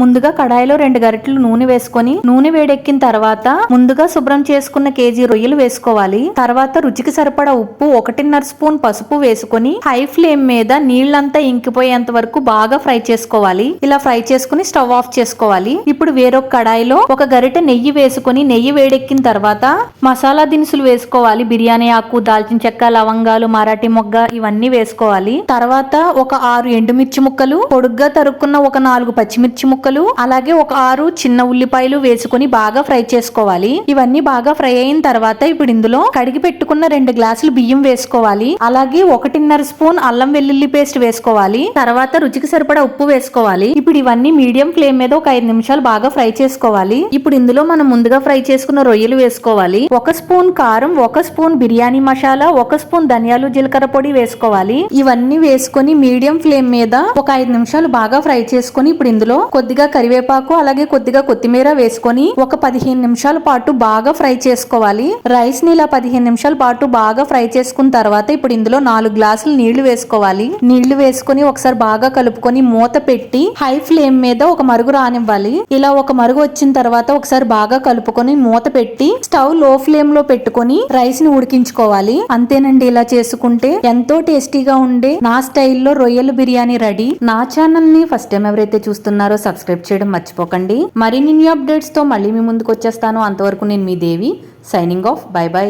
ముందుగా కడాయిలో రెండు గరిటెలు నూనె వేసుకొని నూనె వేడెక్కిన తర్వాత ముందుగా శుభ్రం చేసుకున్న కేజీ రొయ్యలు వేసుకోవాలి. తర్వాత రుచికి సరిపడా ఉప్పు ఒకటిన్నర స్పూన్ పసుపు వేసుకొని హై ఫ్లేమ్ మీద నీళ్ళంతా ఇంకిపోయేంత వరకు బాగా ఫ్రై చేసుకోవాలి. ఇలా ఫ్రై చేసుకుని స్టవ్ ఆఫ్ చేసుకోవాలి. ఇప్పుడు వేరొక కడాయిలో ఒక గరిటె నెయ్యి వేసుకొని నెయ్యి వేడెక్కిన తర్వాత మసాలా దినుసులు వేసుకోవాలి. బిర్యానీ ఆకు దాల్చిన చెక్క లవంగాలు మరాఠీ మొగ్గ ఇవన్నీ వేసుకోవాలి. తర్వాత ఒక ఆరు ఎండుమిర్చి ముక్కలు పొడుగ్గా తరుక్కున్న ఒక నాలుగు పచ్చిమిర్చి ముక్కలు అలాగే ఒక ఆరు చిన్న ఉల్లిపాయలు వేసుకొని బాగా ఫ్రై చేసుకోవాలి. ఇవన్నీ బాగా ఫ్రై అయిన తర్వాత ఇప్పుడు ఇందులో కడిగి పెట్టుకున్న రెండు గ్లాసులు బియ్యం వేసుకోవాలి. అలాగే ఒకటి ఒకటిన్నర స్పూన్ అల్లం వెల్లుల్లి పేస్ట్ వేసుకోవాలి. తర్వాత రుచికి సరిపడా ఉప్పు వేసుకోవాలి. ఇప్పుడు ఇవన్నీ మీడియం ఫ్లేమ్ మీద ఒక ఐదు నిమిషాలు బాగా ఫ్రై చేసుకోవాలి. ఇప్పుడు ఇందులో మనం ముందుగా ఫ్రై చేసుకున్న రొయ్యలు వేసుకోవాలి. ఒక స్పూన్ కారం ఒక స్పూన్ బిర్యానీ మసాలా ఒక స్పూన్ ధనియాలు జీలకర్ర పొడి వేసుకోవాలి. ఇవన్నీ వేసుకొని మీడియం ఫ్లేమ్ మీద ఒక ఐదు నిమిషాలు బాగా ఫ్రై చేసుకొని ఇప్పుడు ఇందులో కొద్దిగా కరివేపాకు అలాగే కొద్దిగా కొత్తిమీర వేసుకొని ఒక పదిహేను నిమిషాల పాటు బాగా ఫ్రై చేసుకోవాలి. రైస్ని ఇలా పదిహేను నిమిషాల పాటు బాగా ఫ్రై చేసుకున్న తర్వాత ఇప్పుడు ఇందులో నాలుగు గ్లాసులు నీళ్ళు వేసుకోవాలి. నీళ్ళు వేసుకొని ఒకసారి బాగా కలుపుకొని మూత పెట్టి హై ఫ్లేమ్ మీద ఒక మరుగు రానివ్వాలి. ఇలా ఒక మరుగు వచ్చిన తర్వాత ఒకసారి బాగా కలుపుకొని మూత పెట్టి స్టవ్లో ఫ్లేమ్లో పెట్టుకొని రైస్ని ఉడికించుకోవాలి. అంతేనండి ఇలా చేసుకుంటే ఎంతో టేస్టీగా ఉండే నా స్టైల్లో రొయ్యలు బిర్యానీ రెడీ. నా ఛానల్ని ఫస్ట్ టైం ఎవరైతే చూస్తున్నారో సబ్స్క్రైబ్ చేయడం మర్చిపోకండి. మరిన్ని న్యూ అప్డేట్స్తో మళ్ళీ మీ ముందుకు వచ్చేస్తాను. అంతవరకు నేను మీ Devi signing off. Bye bye.